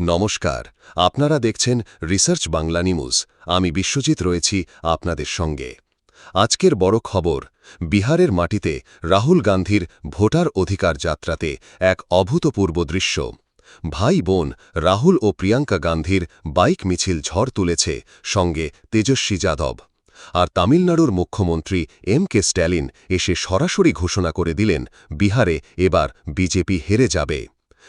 নমস্কার, আপনারা দেখছেন রিসার্চ বাংলা নিউজ। আমি বিশ্বজিৎ রয়েছি আপনাদের সঙ্গে। আজকের বড় খবর, বিহারের মাটিতে রাহুল গান্ধীর ভোটার অধিকার যাত্রাতে এক অভূতপূর্ব দৃশ্য। ভাই বোন রাহুল ও প্রিয়াঙ্কা গান্ধীর বাইক মিছিল ঝড় তুলেছে সঙ্গে তেজস্বী যাদব। আর তামিলনাড়ুর মুখ্যমন্ত্রী এম কে স্ট্যালিন এসে সরাসরি ঘোষণা করে দিলেন, বিহারে এবার বিজেপি হেরে যাবে।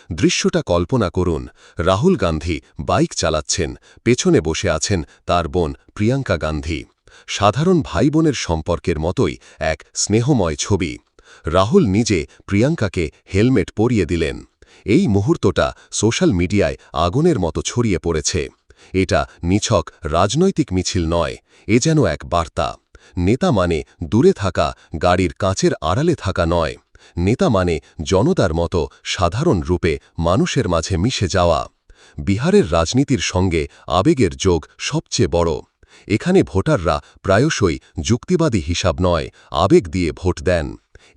দৃশ্যটা কল্পনা করুন। রাহুল গান্ধী বাইক চালাচ্ছেন, পেছনে বসে আছেন তার বোন প্রিয়াঙ্কা গান্ধী। সাধারণ ভাই বোনের সম্পর্কের মতোই এক স্নেহময় ছবি। রাহুল নিজে প্রিয়াঙ্কাকে হেলমেট পরিয়ে দিলেন। এই মুহূর্তটা সোশ্যাল মিডিয়ায় আগুনের মতো ছড়িয়ে পড়েছে। এটা নিছক রাজনৈতিক মিছিল নয়, এ যেন এক বার্তা। নেতা মানে দূরে থাকা, গাড়ির কাঁচের আড়ালে থাকা নয়। নেতা মানে জনতার মতো সাধারণ রূপে মানুষের মাঝে মিশে যাওয়া। বিহারের রাজনীতির সঙ্গে আবেগের যোগ সবচেয়ে বড়। এখানে ভোটাররা প্রায়শই যুক্তিবাদী হিসাব নয়, আবেগ দিয়ে ভোট দেন।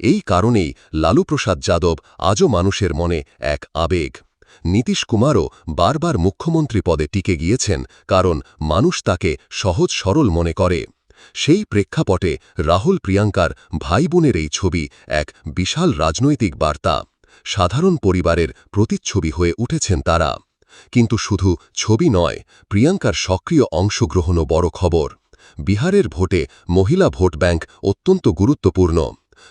এই কারণেই লালুপ্রসাদ যাদব আজও মানুষের মনে এক আবেগ। নীতিশ কুমারও বারবার মুখ্যমন্ত্রী পদে টিকে গিয়েছেন, কারণ মানুষ তাকে সহজ সরল মনে করে। সেই প্রেক্ষাপটে রাহুল প্রিয়াঙ্কার ভাই বোনের এই ছবি এক বিশাল রাজনৈতিক বার্তা। সাধারণ পরিবারের প্রতিচ্ছবি হয়ে উঠেছেন তারা। কিন্তু শুধু ছবি নয়, প্রিয়াঙ্কার সক্রিয় অংশগ্রহণও বড় খবর। বিহারের ভোটে মহিলা ভোট ব্যাংক অত্যন্ত গুরুত্বপূর্ণ।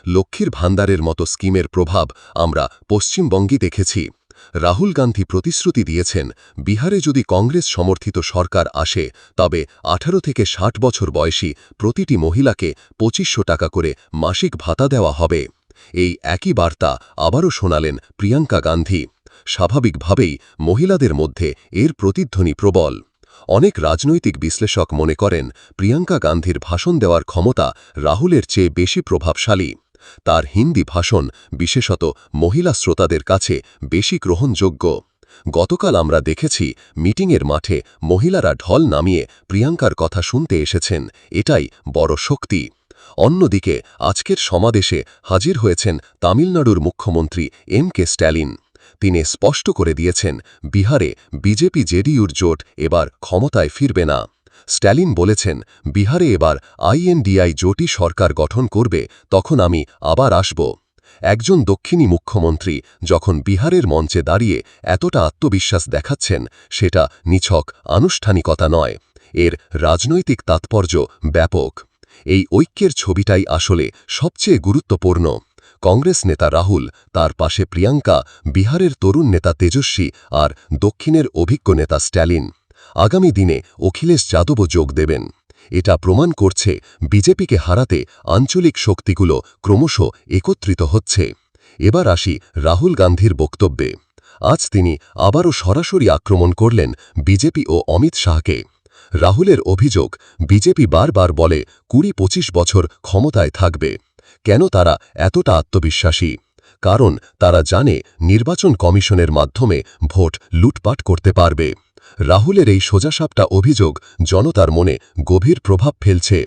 লক্ষ্মীর ভান্ডারের মতো স্কিমের প্রভাব আমরা পশ্চিমবঙ্গে দেখেছি। রাহুল গান্ধী প্রতিশ্রুতি দিয়েছেন, বিহারে যদি কংগ্রেস সমর্থিত সরকার আসে, তবে আঠারো থেকে ষাট বছর বয়সী প্রতিটি মহিলাকে পঁচিশশো টাকা করে মাসিক ভাতা দেওয়া হবে। এই একই বার্তা আবারও শোনালেন প্রিয়াঙ্কা গান্ধী। স্বাভাবিকভাবেই মহিলাদের মধ্যে এর প্রতিধ্বনি প্রবল। অনেক রাজনৈতিক বিশ্লেষক মনে করেন, প্রিয়াঙ্কা গান্ধীর ভাষণ দেওয়ার ক্ষমতা রাহুলের চেয়ে বেশি প্রভাবশালী। তার হিন্দি ভাষণ, বিশেষত মহিলা শ্রোতাদের কাছে বেশি গ্রহণযোগ্য। গতকাল আমরা দেখেছি মিটিংয়ের মাঠে মহিলারা ঢল নামিয়ে প্রিয়াঙ্কার কথা শুনতে এসেছেন, এটাই বড় শক্তি। অন্যদিকে, আজকের সমাবেশে হাজির হয়েছেন তামিলনাড়ুর মুখ্যমন্ত্রী এম কে স্ট্যালিন। তিনি স্পষ্ট করে দিয়েছেন, বিহারে বিজেপি জেডিইউর জোট এবার ক্ষমতায় ফিরবে না। স্ট্যালিন বলেছেন, বিহারে এবার আইএনডিআই জোটি সরকার গঠন করবে, তখন আমি আবার আসব। একজন দক্ষিণী মুখ্যমন্ত্রী যখন বিহারের মঞ্চে দাঁড়িয়ে এতটা আত্মবিশ্বাস দেখাচ্ছেন, সেটা নিছক আনুষ্ঠানিকতা নয়। এর রাজনৈতিক তাৎপর্য ব্যাপক। এই ঐক্যের ছবিটাই আসলে সবচেয়ে গুরুত্বপূর্ণ। কংগ্রেস নেতা রাহুল, তার পাশে প্রিয়াঙ্কা, বিহারের তরুণ নেতা তেজস্বী আর দক্ষিণের অভিজ্ঞ নেতা স্ট্যালিন। আগামী দিনে অখিলেশ যাদবও যোগ দেবেন। এটা প্রমাণ করছে বিজেপিকে হারাতে আঞ্চলিক শক্তিগুলো ক্রমশ একত্রিত হচ্ছে। এবার আসি রাহুল গান্ধীর বক্তব্যে। আজ তিনি আবারও সরাসরি আক্রমণ করলেন বিজেপি ও অমিত শাহকে। রাহুলের অভিযোগ, বিজেপি বারবার বলে কুড়ি পঁচিশ বছর ক্ষমতায় থাকবে। কেন তারা এতটা আত্মবিশ্বাসী? কারণ তারা জানে নির্বাচন কমিশনের মাধ্যমে ভোট লুটপাট করতে পারবে। রাহুলের এই সোজাসাপটা অভিযোগ জনতার মনে গভীর প্রভাব ফেলছে।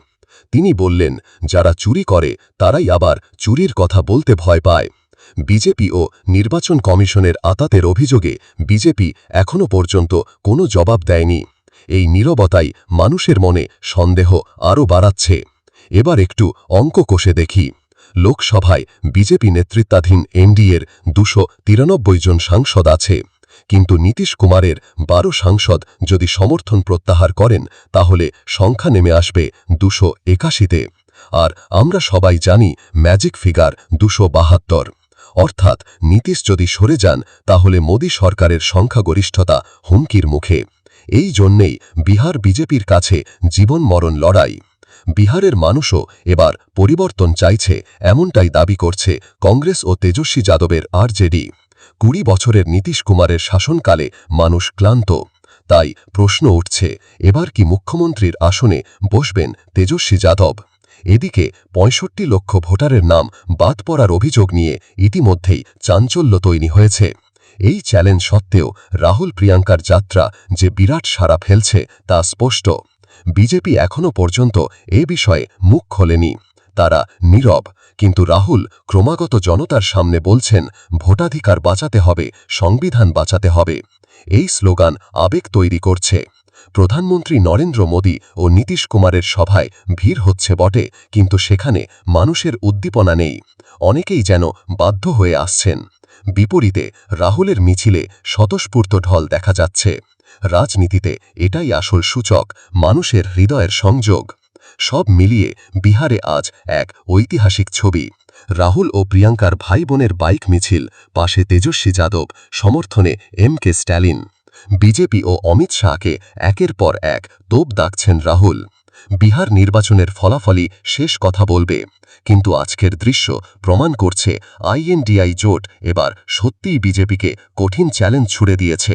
তিনি বললেন, যারা চুরি করে, তারাই আবার চুরির কথা বলতে ভয় পায়। বিজেপি ও নির্বাচন কমিশনের আতাতের অভিযোগে বিজেপি এখনও পর্যন্ত কোনো জবাব দেয়নি। এই নীরবতাই মানুষের মনে সন্দেহ আরও বাড়াচ্ছে। এবার একটু অঙ্ক কষে দেখি। লোকসভায় বিজেপি নেতৃত্বাধীন এনডিএর দুশো জন সাংসদ আছে। কিন্তু নীতিশ কুমারের বারো সাংসদ যদি সমর্থন প্রত্যাহার করেন, তাহলে সংখ্যা নেমে আসবে দুশো একাশিতে। আর আমরা সবাই জানি ম্যাজিক ফিগার দুশো বাহাত্তর। অর্থাৎ নীতিশ যদি সরে যান, তাহলে মোদী সরকারের সংখ্যাগরিষ্ঠতা হুমকির মুখে। এই জন্যেই বিহার বিজেপির কাছে জীবন মরণ লড়াই। বিহারের মানুষও এবার পরিবর্তন চাইছে, এমনটাই দাবি করছে কংগ্রেস ও তেজস্বী যাদবের আরজেডি কুড়ি বছরের নীতিশ কুমারের শাসনকালে মানুষ ক্লান্ত। তাই প্রশ্ন উঠছে, এবার কি মুখ্যমন্ত্রীর আসনে বসবেন তেজস্বী যাদব? এদিকে পঁয়ষট্টি লক্ষ ভোটারের নাম বাদ পড়ার অভিযোগ নিয়ে ইতিমধ্যেই চাঞ্চল্য তৈরি হয়েছে। এই চ্যালেঞ্জ সত্ত্বেও রাহুল প্রিয়াঙ্কার যাত্রা যে বিরাট সারা ফেলছে তা স্পষ্ট। বিজেপি এখনও পর্যন্ত এ বিষয়ে মুখ খোলেনি। তারা নীরব। কিন্তু রাহুল ক্রমাগত জনতার সামনে বলছেন, ভোটাধিকার বাঁচাতে হবে, সংবিধান বাঁচাতে হবে। এই স্লোগান আবেগ তৈরি করছে। প্রধানমন্ত্রী নরেন্দ্র মোদী ও নীতিশ কুমারের সভায় ভিড় হচ্ছে বটে, কিন্তু সেখানে মানুষের উদ্দীপনা নেই। অনেকেই যেন বাধ্য হয়ে আসছেন। বিপরীতে, রাহুলের মিছিলে স্বতঃস্ফূর্ত ঢল দেখা যাচ্ছে। রাজনীতিতে এটাই আসল সূচক, মানুষের হৃদয়ের সংযোগ। সব মিলিয়ে বিহারে আজ এক ঐতিহাসিক ছবি। রাহুল ও প্রিয়াঙ্কার ভাই বোনের বাইক মিছিল, পাশে তেজস্বী যাদব, সমর্থনে এম কে স্ট্যালিন। বিজেপি ও অমিত শাহকে একের পর এক তোপ দাগছেন রাহুল। বিহার নির্বাচনের ফলাফলই শেষ কথা বলবে। কিন্তু আজকের দৃশ্য প্রমাণ করছে আইএনডিআই জোট এবার সত্যিই বিজেপিকে কঠিন চ্যালেঞ্জ ছুড়ে দিয়েছে।